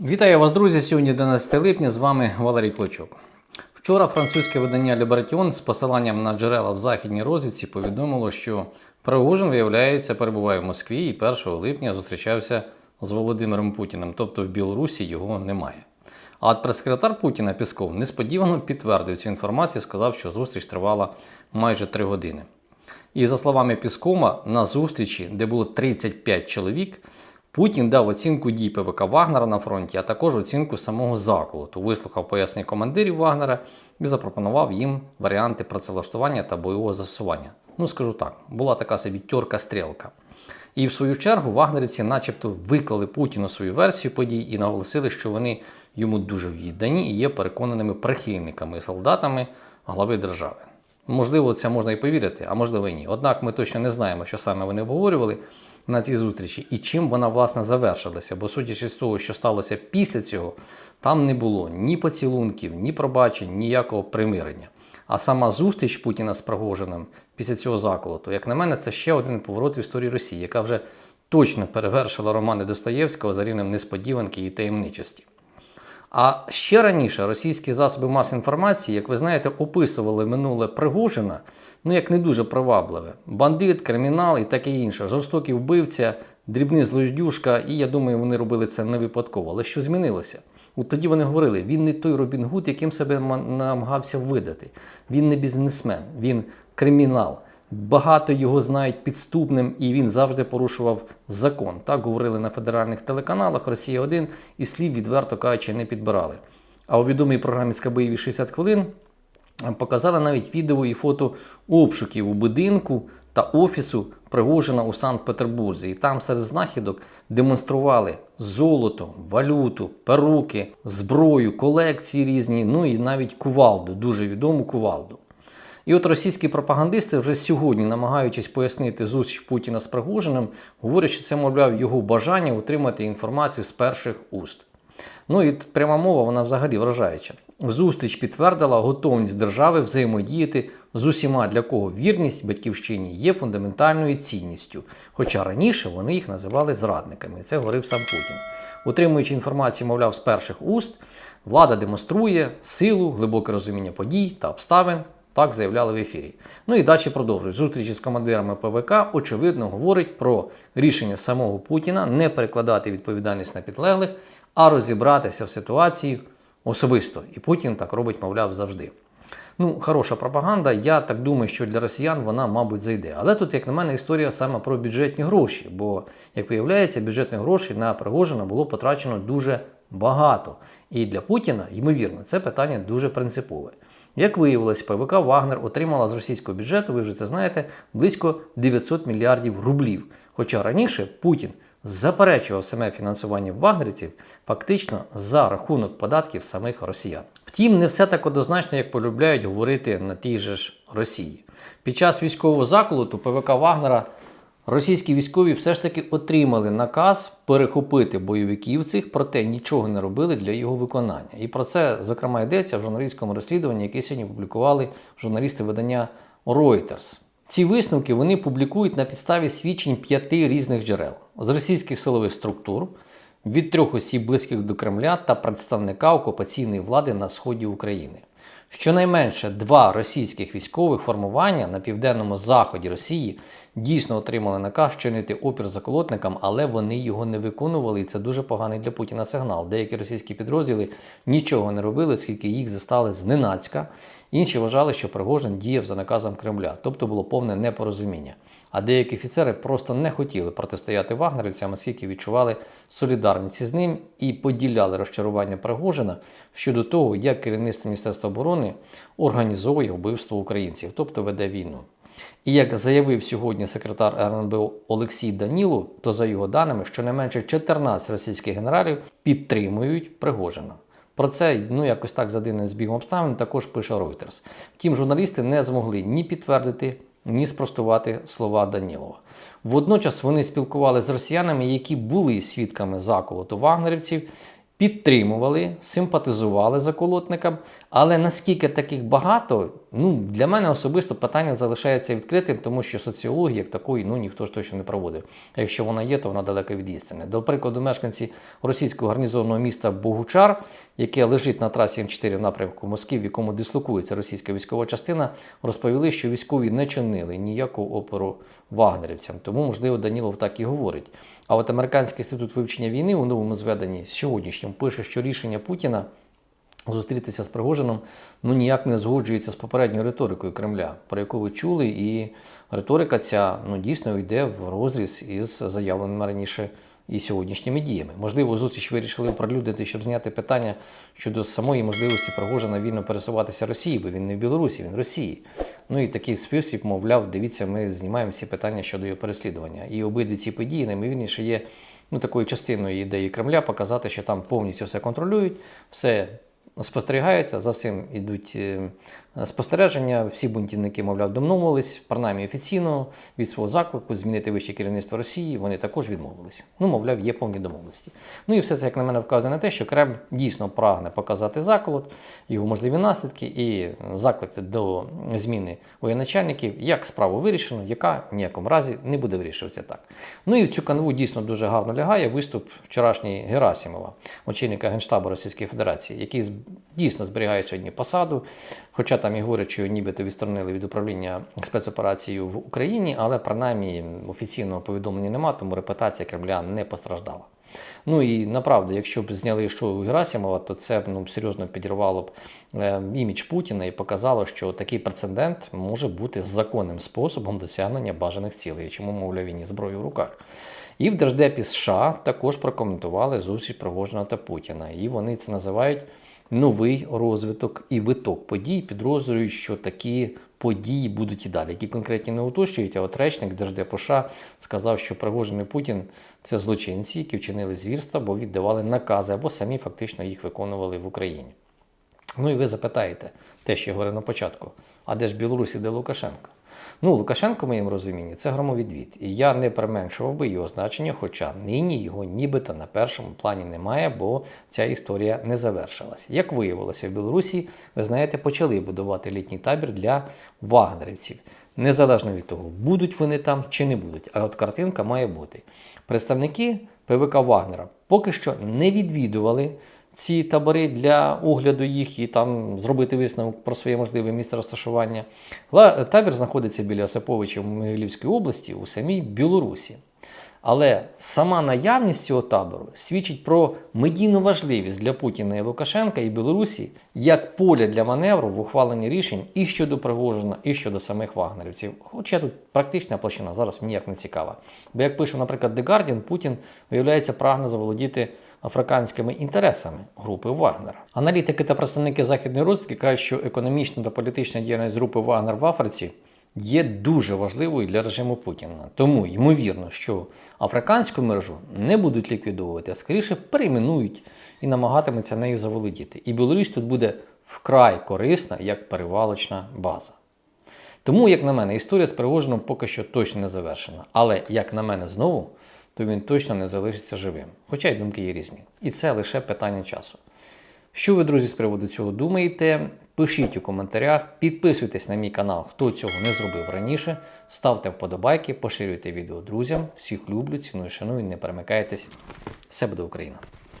Вітаю вас, друзі! Сьогодні 11 липня. З вами Валерій Клочок. Вчора французьке видання Liberation з посиланням на джерела в західній розвідці повідомило, що Пригожин, виявляється, перебуває в Москві і 1 липня зустрічався з Володимиром Путіним, тобто в Білорусі його немає. А от прес-секретар Путіна Пісков несподівано підтвердив цю інформацію, сказав, що зустріч тривала майже 3 години. І за словами Піскома, на зустрічі, де було 35 чоловік, Путін дав оцінку дій ПВК Вагнера на фронті, а також оцінку самого заколоту, вислухав пояснення командирів Вагнера і запропонував їм варіанти працевлаштування та бойового застосування. Ну, скажу так, була така собі тьорка стрілка. І в свою чергу вагнерівці, начебто, виклали Путіну свою версію подій і наголосили, що вони йому дуже віддані і є переконаними прихильниками і солдатами глави держави. Можливо, це можна і повірити, а можливо і ні. Однак ми точно не знаємо, що саме вони обговорювали на цій зустрічі і чим вона власне завершилася. Бо судячи з того, що сталося після цього, там не було ні поцілунків, ні пробачень, ніякого примирення. А сама зустріч Путіна з Пригожиним після цього заколоту, як на мене, це ще один поворот в історії Росії, яка вже точно перевершила романи Достоєвського за рівнем несподіванки і таємничості. А ще раніше російські засоби масової інформації, як ви знаєте, описували минуле Пригожина, ну як не дуже привабливе. Бандит, кримінал і таке інше, жорстокий вбивця, дрібний злоздюшка, і я думаю, вони робили це не випадково. Але що змінилося? От тоді вони говорили, він не той Робін Гуд, яким себе ма- намагався видати. Він не бізнесмен, він кримінал. Багато його знають підступним, і він завжди порушував закон. Так говорили на федеральних телеканалах Росія 1 і слів відверто кажучи не підбирали. А у відомій програмі Скабиєві 60 хвилин показали навіть відео і фото обшуків у будинку та офісу Пригожина у Санкт-Петербурзі. І там серед знахідок демонстрували золото, валюту, перуки, зброю, колекції різні, ну і навіть кувалду, дуже відому кувалду. І от російські пропагандисти вже сьогодні, намагаючись пояснити зустріч Путіна з Пригожиним, говорять, що це, мовляв, його бажання отримати інформацію з перших уст. Ну і пряма мова, вона взагалі вражаюча. Зустріч підтвердила готовність держави взаємодіяти з усіма, для кого вірність батьківщині є фундаментальною цінністю. Хоча раніше вони їх називали зрадниками. Це говорив сам Путін. Утримуючи інформацію, мовляв, з перших уст, влада демонструє силу, глибоке розуміння подій та обставин. Так заявляли в ефірі. Ну і далі продовжують. Зустрічі з командирами ПВК, очевидно, говорить про рішення самого Путіна не перекладати відповідальність на підлеглих, а розібратися в ситуації особисто. І Путін так робить, мовляв, завжди. Ну, хороша пропаганда. Я так думаю, що для росіян вона, мабуть, зайде. Але тут, як на мене, історія саме про бюджетні гроші. Бо, як виявляється, бюджетних грошей на Пригожина було потрачено дуже багато. І для Путіна, ймовірно, це питання дуже принципове. Як виявилось, ПВК Вагнер отримала з російського бюджету, ви вже це знаєте, близько 900 мільярдів рублів. Хоча раніше Путін заперечував саме фінансування вагнерівців фактично за рахунок податків самих росіян. Втім, не все так однозначно, як полюбляють говорити на тій же ж Росії. Під час військового заколоту ПВК Вагнера російські військові все ж таки отримали наказ перехопити бойовиків цих, проте нічого не робили для його виконання. І про це, зокрема, йдеться в журналістському розслідуванні, яке сьогодні публікували журналісти видання Reuters. Ці висновки вони публікують на підставі свідчень п'яти різних джерел з російських силових структур, від трьох осіб близьких до Кремля та представника окупаційної влади на сході України. Щонайменше два російських військових формування на південному заході Росії дійсно отримали наказ чинити опір заколотникам, але вони його не виконували, і це дуже поганий для Путіна сигнал. Деякі російські підрозділи нічого не робили, оскільки їх застали зненацька. Інші вважали, що Пригожин діяв за наказом Кремля, тобто було повне непорозуміння. А деякі офіцери просто не хотіли протистояти вагнерівцям, оскільки відчували солідарність із ним і поділяли розчарування Пригожина щодо того, як керівництво Міністерства оборони організовує вбивство українців, тобто веде війну. І як заявив сьогодні секретар РНБО Олексій Данілов, то за його даними, щонайменше 14 російських генералів підтримують Пригожина. Про це ну якось так за дивним збігом обставин також пише Reuters. Втім, журналісти не змогли ні підтвердити, ні спростувати слова Данілова. Водночас вони спілкувалися з росіянами, які були свідками заколоту вагнерівців, підтримували, симпатизували заколотникам. Але наскільки таких багато, Ну, для мене особисто питання залишається відкритим, тому що соціології як такої ну, ніхто ж точно не проводив. А якщо вона є, то вона далека від істини. До прикладу, мешканці російського гарнізонного міста Богучар, яке лежить на трасі М4 в напрямку Москви, в якому дислокується російська військова частина, розповіли, що військові не чинили ніякого опору вагнерівцям. Тому, можливо, Данілов так і говорить. А от Американський інститут вивчення війни у новому зведенні сьогоднішнім пише, що рішення Путіна зустрітися з Пригожином ну ніяк не згоджується з попередньою риторикою Кремля, про яку ви чули, і риторика ця ну дійсно йде в розріз із заявленими раніше і сьогоднішніми діями. Можливо, зустріч вирішили оприлюднити, щоб зняти питання щодо самої можливості Пригожина вільно пересуватися Росії, бо він не в Білорусі, він в Росії. Ну і такий спосіб, мовляв, дивіться, ми знімаємо всі питання щодо його переслідування. І обидві ці події, найімовірніше, є ну, такою частиною ідеї Кремля показати, що там повністю все контролюють, все спостерігається, за всім йдуть е, спостереження. Всі бунтівники, мовляв, домовились, принаймні офіційно від свого заклику змінити вище керівництво Росії. Вони також відмовились. Ну, мовляв, є повні домовленості. Ну і все це, як на мене, вказує на те, що Кремль дійсно прагне показати заколот, його можливі наслідки і заклики до зміни воєначальників, як справу вирішено, яка в ніякому разі не буде вирішуватися так. Ну і в цю канву дійсно дуже гарно лягає виступ вчорашній Герасимова, очільника Генштабу Російської Федерації, який дійсно зберігає сьогодні посаду. Хоча там і говорять, що нібито відсторонили від управління спецоперацією в Україні, але принаймні офіційного повідомлення немає, тому репутація Кремля не постраждала. Ну і направду, якщо б зняли шоу Герасимова, то це б ну, серйозно підірвало б е, імідж Путіна і показало, що такий прецедент може бути законним способом досягнення бажаних цілей, чому, мовляв, він і зброю в руках. І в Держдепі США також прокоментували зустріч Пригожина та Путіна. І вони це називають новий розвиток і виток подій, підозрюють, що такі події будуть і далі, які конкретні не уточнюють. А от речник Держдепу США сказав, що Пригожин і Путін це злочинці, які вчинили звірства, бо віддавали накази або самі фактично їх виконували в Україні. Ну і ви запитаєте, те, що я говорив на початку, а де ж Білорусь і де Лукашенко? Ну, Лукашенко, в моєму розумінні, це громовідвід. І я не применшував би його значення, хоча нині його нібито на першому плані немає, бо ця історія не завершилась. Як виявилося, в Білорусі, ви знаєте, почали будувати літній табір для вагнерівців. Незалежно від того, будуть вони там чи не будуть. А от картинка має бути. Представники ПВК Вагнера поки що не відвідували ці табори для огляду їх і там зробити висновок про своє можливе місце розташування. Табір знаходиться біля Осиповича в Могилівській області у самій Білорусі. Але сама наявність цього табору свідчить про медійну важливість для Путіна і Лукашенка і Білорусі як поля для маневру в ухваленні рішень і щодо Пригожина, і щодо самих вагнерівців. Хоча тут практична площина зараз ніяк не цікава. Бо як пише, наприклад, The Guardian, Путін, виявляється, прагне заволодіти африканськими інтересами групи Вагнера. Аналітики та представники західної розвідки кажуть, що економічна та політична діяльність групи Вагнер в Африці є дуже важливою для режиму Путіна. Тому ймовірно, що африканську мережу не будуть ліквідовувати, а скоріше перейменують і намагатимуться нею заволодіти. І Білорусь тут буде вкрай корисна як перевалочна база. Тому, як на мене, історія з Пригожином поки що точно не завершена. Але, як на мене, знову, то він точно не залишиться живим. Хоча й думки є різні. І це лише питання часу. Що ви, друзі, з приводу цього думаєте? Пишіть у коментарях, підписуйтесь на мій канал, хто цього не зробив раніше. Ставте вподобайки, поширюйте відео друзям. Всіх люблю, ціную, шаную, не перемикайтесь. Все буде Україна!